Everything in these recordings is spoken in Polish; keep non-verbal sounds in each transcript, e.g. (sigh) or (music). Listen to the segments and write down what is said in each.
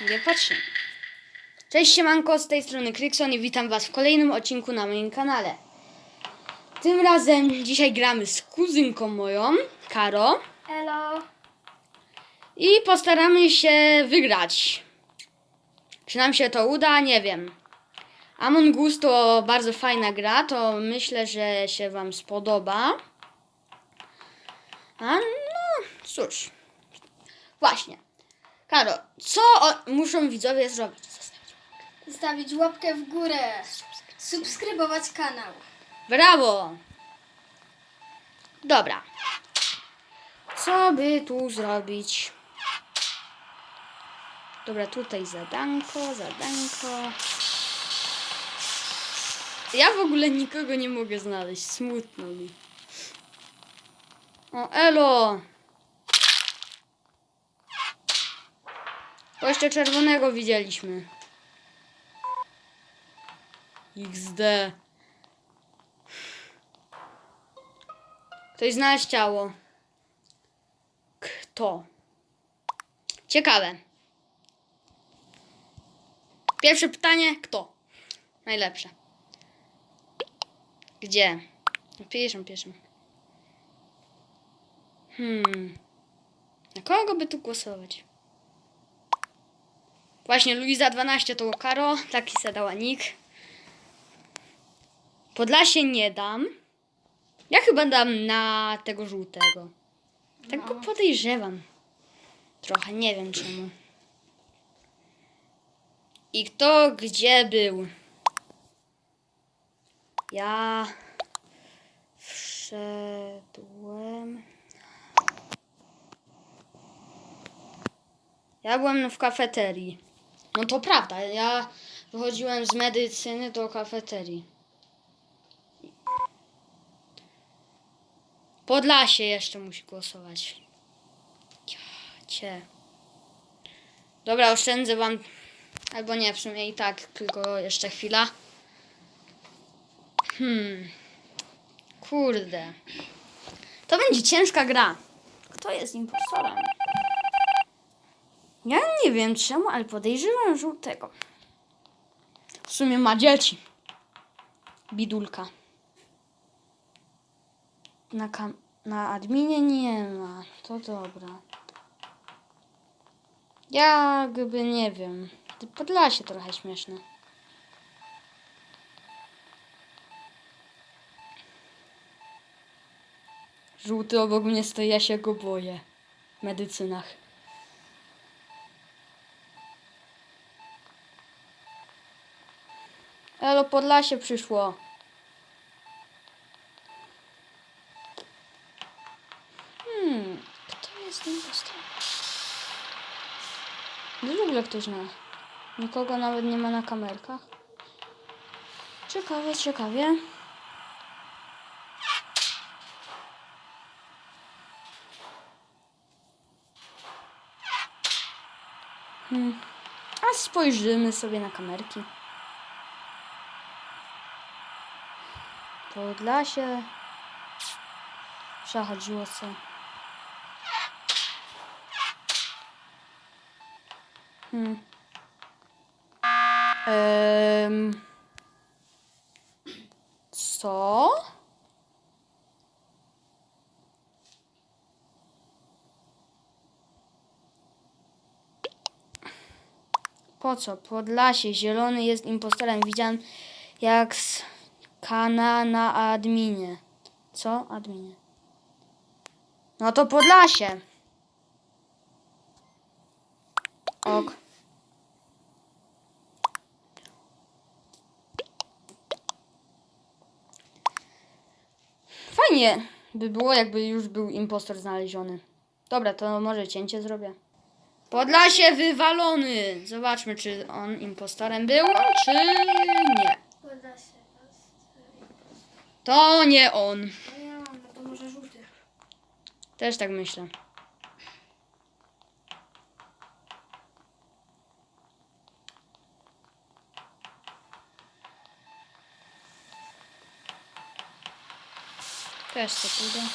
Nie patrzę. Cześć siemanko, z tej strony Krykson i witam was w kolejnym odcinku na moim kanale. Tym razem dzisiaj gramy z kuzynką moją, Karo. Elo. I postaramy się wygrać. Czy nam się to uda? Nie wiem. Among Us to bardzo fajna gra, to myślę, że się wam spodoba. A no, cóż. Właśnie. Karo, co o, muszą widzowie zrobić? Zostawić łapkę w górę. Subskrybować kanał. Brawo! Dobra. Co by tu zrobić? Dobra, tutaj zadanko, zadanko. Ja w ogóle nikogo nie mogę znaleźć. Smutno mi. O, elo! Bo jeszcze czerwonego widzieliśmy. XD. Ktoś znalazł ciało. Kto? Ciekawe. Pierwsze pytanie, kto? Najlepsze. Gdzie? Piszą, piszą. Hmm. Na kogo by tu głosować? Właśnie, Luiza 12 to Karo, taki se dała nick. Podlasie nie dam. Ja chyba dam na tego żółtego. Tak go podejrzewam. Trochę, nie wiem czemu. I kto gdzie był? Ja wszedłem. Ja byłem w kafeterii. No to prawda, ja wychodziłem z medycyny do kafeterii. Podlasie jeszcze musi głosować. Ja. Dobra, oszczędzę wam. Albo nie, w sumie i tak, tylko jeszcze chwila. Hmm. Kurde. To będzie ciężka gra. Kto jest impostorem? Ja nie wiem czemu, ale podejrzewam żółtego. W sumie ma dzieci. Bidulka. Na, kam- na adminie nie ma. To dobra. Jakby nie wiem. Podlasie trochę śmieszne. Żółty obok mnie stoi, ja się go boję. W medycynach. Elo, Podlasie przyszło. Hmm, kto jest impostorem? W ogóle ktoś zna. Nikogo nawet nie ma na kamerkach. Ciekawie, ciekawie. Hmm. A spojrzymy sobie na kamerki. Podlasie. Przechodziło sobie. Hmm. Em. Co? Po co? Podlasie. Zielony jest impostorem. Widziałem jak z kana na adminie. Co? Adminie. No to Podlasie. Ok. Fajnie by było, jakby już był impostor znaleziony. Dobra, to może cięcie zrobię. Podlasie wywalony. Zobaczmy, czy on impostorem był, czy nie. To nie on. No ja mam, no to może żółty. Też tak myślę. Też to pójdę.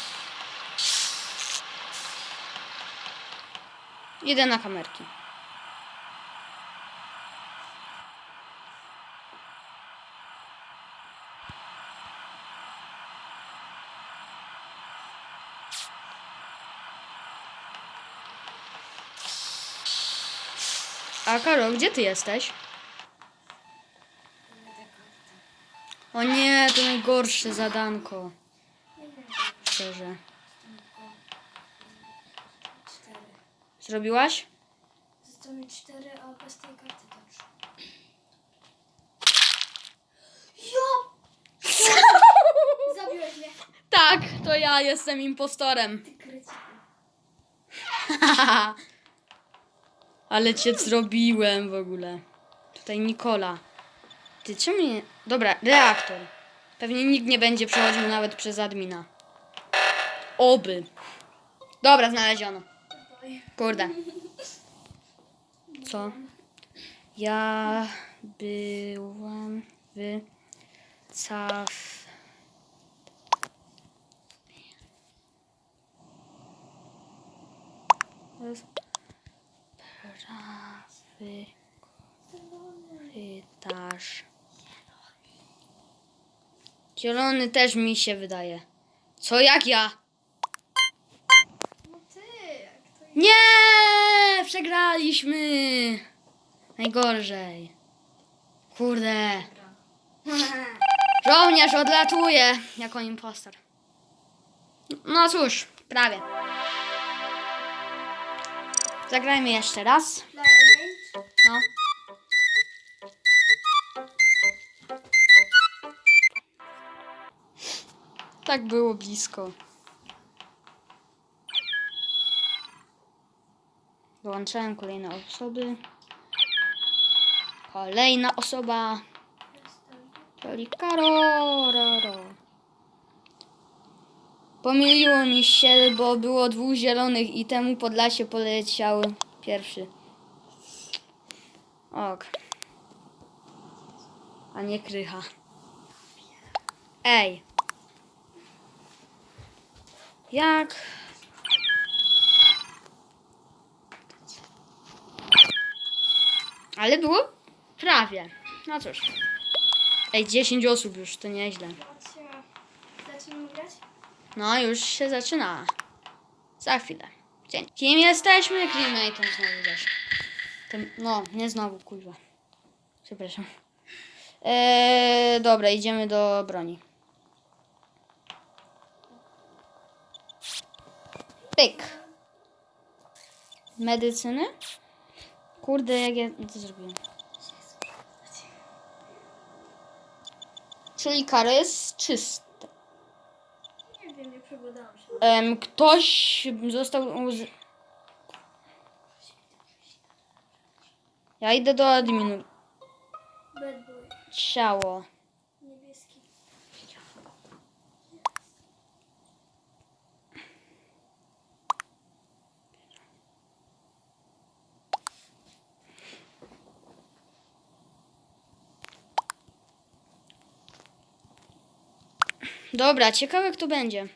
Idę na kamerki. A Karol, gdzie ty jesteś? O nie, to najgorsze zadanko. Szczerze. Zrobiłaś? Zostało mi cztery, a bez tej karty to już. Ja! (laughs) Zabiłeś mnie. tak, to ja jestem impostorem. Ty krycie. (laughs) Ale cię zrobiłem w ogóle. Tutaj Nikola. Ty czemu nie... Dobra, reaktor. Pewnie nikt nie będzie przechodził nawet przez admina. Oby. Dobra, znaleziono. Kurde. Co? Ja byłam w caf... Prawy korytarz. Zielony też mi się wydaje. Co jak ja? No ty, jak to jest? Nie! Przegraliśmy! Najgorzej. Kurde. (laughs) Żołnierz odlatuje jako impostor. No cóż, prawie. Zagrajmy jeszcze raz. No. Tak było blisko. Dołączałem kolejne osoby. Kolejna osoba. Czyli Karororo. Pomyliło mi się, bo było dwóch zielonych i temu Podlasie poleciał pierwszy. Ok. A nie krycha. Ej. Jak? Ale było prawie. No cóż. Ej, 10 osób już, to nieźle. Zaczniemy grać? No, już się zaczyna. Za chwilę. Dzień. Kim jesteśmy? Crematon znowu też. No, nie znowu, kurwa. Przepraszam. Eee, dobra, idziemy do broni. Pyk. Medycyny? Kurde, jak ja to zrobiłem. Czyli kara jest czysta. Nie wiem, nie przebudałam się. Em, ktoś został. Uz... Ja idę do adminu. Ciało. Dobra, ciekawe kto będzie.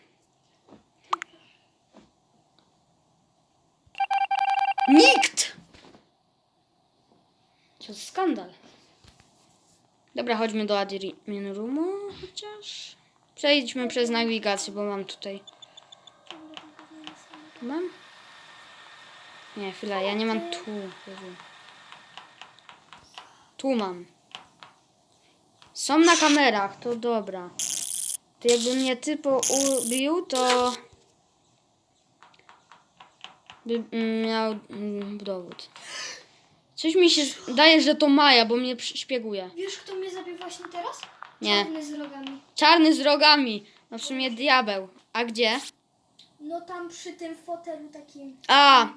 Nikt! Co za skandal. Dobra, chodźmy do admin roomu chociaż. Przejdźmy przez nawigację, bo mam tutaj. Mam? Nie, chwila, ja nie mam tu. Tu mam. Są na kamerach, to dobra. To jakby mnie typo ubił, to by miał mm, dowód. Coś mi się daje, że to Maja, bo mnie przy- szpieguje. Wiesz, kto mnie zabił właśnie teraz? Nie. Czarny z rogami. Czarny z rogami. No w sumie diabeł. A gdzie? No tam przy tym fotelu takim. A,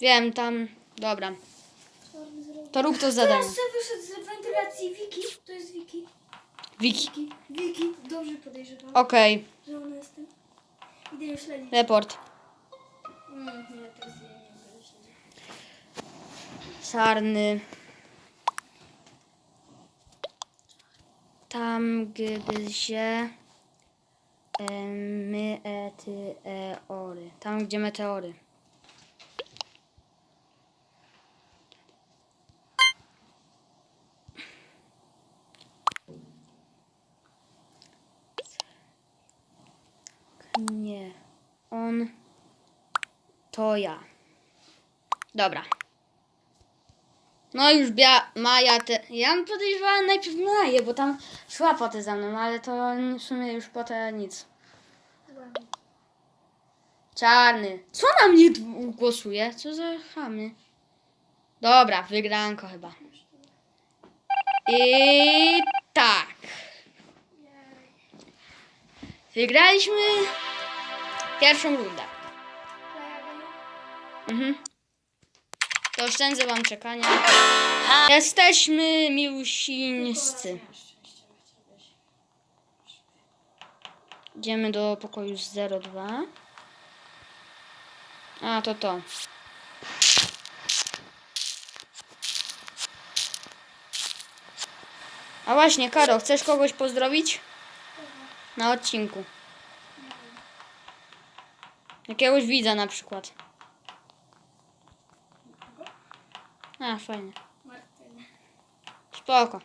wiem, tam. Dobra. Czarny z rogami. To rób to zadanie. Teraz se wyszedł z wentylacji Wiki. To jest Wiki. Wiki. Wiki. Wiki. Dobrze podejrzewam, Okej, że ona jest tym. Idę ją śledzić. report. Mm, nie będę śledzić. Czarny. Tam gdzie e, my e, ty e, ory. Tam gdzie meteory. Nie. On to ja. Dobra. No już bia Maja te... Ja podejrzewałem najpierw Maję, bo tam szła potem za mną, ale to w sumie już potem nic. Czarny. Co na mnie głosuje? Co za chamy? Dobra, wygranko chyba. I tak. Wygraliśmy pierwszą rundę. Mhm. To oszczędzę wam czekania. Jesteśmy miłusińscy. Idziemy do pokoju z 02. A, to to. A właśnie, Karo, chcesz kogoś pozdrowić? Na odcinku. Jakiegoś widza na przykład. A, fajnie. Spoko.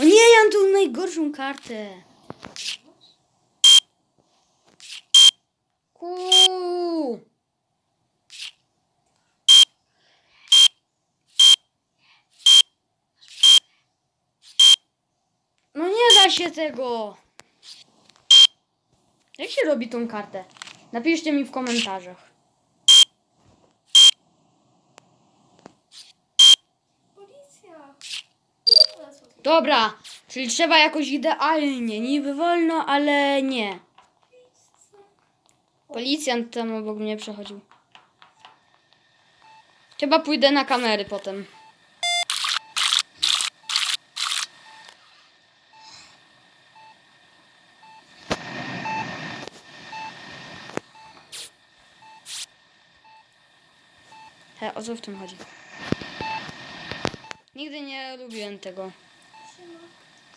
O nie, ja mam tu najgorszą kartę. Kuu. No nie da się tego. Jak się robi tą kartę? Napiszcie mi w komentarzach. Dobra, czyli trzeba jakoś idealnie, niby wolno, ale nie. Policjant tam obok mnie przechodził. Chyba pójdę na kamery potem. He, o co w tym chodzi? Nigdy nie lubiłem tego. Siema.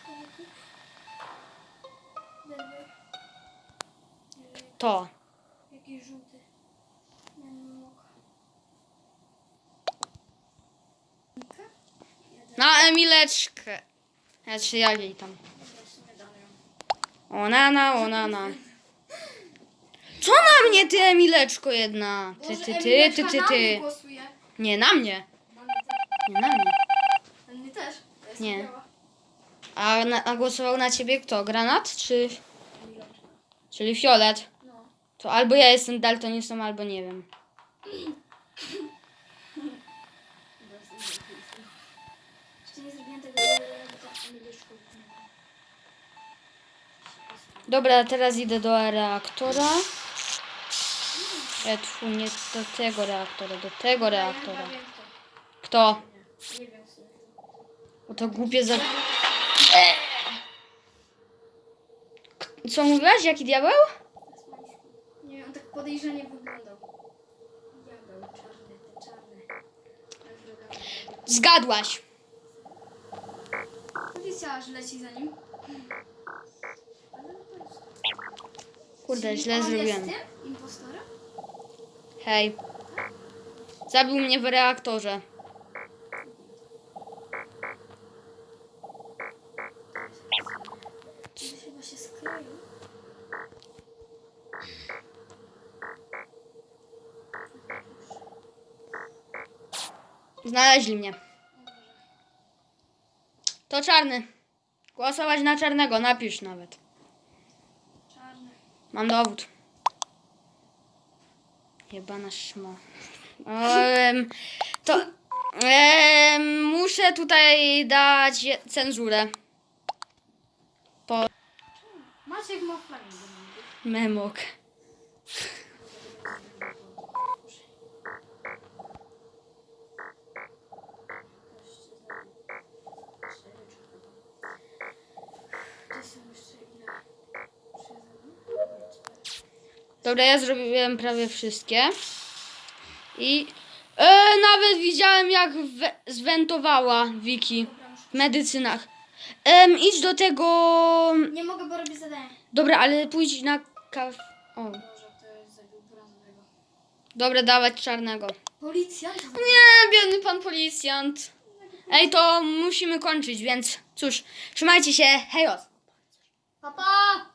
Człowieku. Denver. To. Jaki żółty. Na Emileczkę. Znaczy jak jej tam. Dobra, w sumie dam ją. O nana, o nana. Co na mnie ty Emileczko jedna? Ty, ty, ty, ty, ty, ty. Nie na mnie. Nie na mnie. Na mnie też. Nie. A, na, a głosował na ciebie kto? Granat czy... Czyli fiolet? No. To albo ja jestem daltonistą, albo nie wiem. Nie. Dobra, teraz idę do reaktora. E, tfu, nie do tego reaktora, do tego reaktora. Kto. Nie wiem. Bo to głupie za... Co mówiłaś? Jaki diabeł? Nie wiem, on tak podejrzanie wyglądał. Diabeł, czarny, ten czarny. Tak. Zgadłaś. Policja aż leci za nim. Kurde, źle zrobiłem. Hej. Zabił mnie w reaktorze. Znaleźli mnie. To czarny. Głosować na czarnego, napisz nawet. Czarny. Mam dowód. Jebana szma. Em, to em, muszę tutaj dać cenzurę. Po Maciek ma mnie. memok. Dobra, ja zrobiłem prawie wszystkie. I e, nawet widziałem jak we, zwentowała Wiki w medycynach. Em, idź do tego. Nie mogę, bo robię zadanie. Dobra, ale pójdź na kaw. O, Może to jest zabił brązowego. dobra, dawać czarnego. Policjant? Nie, biedny pan policjant. Ej, to musimy kończyć, więc cóż, trzymajcie się, hejos. Papa!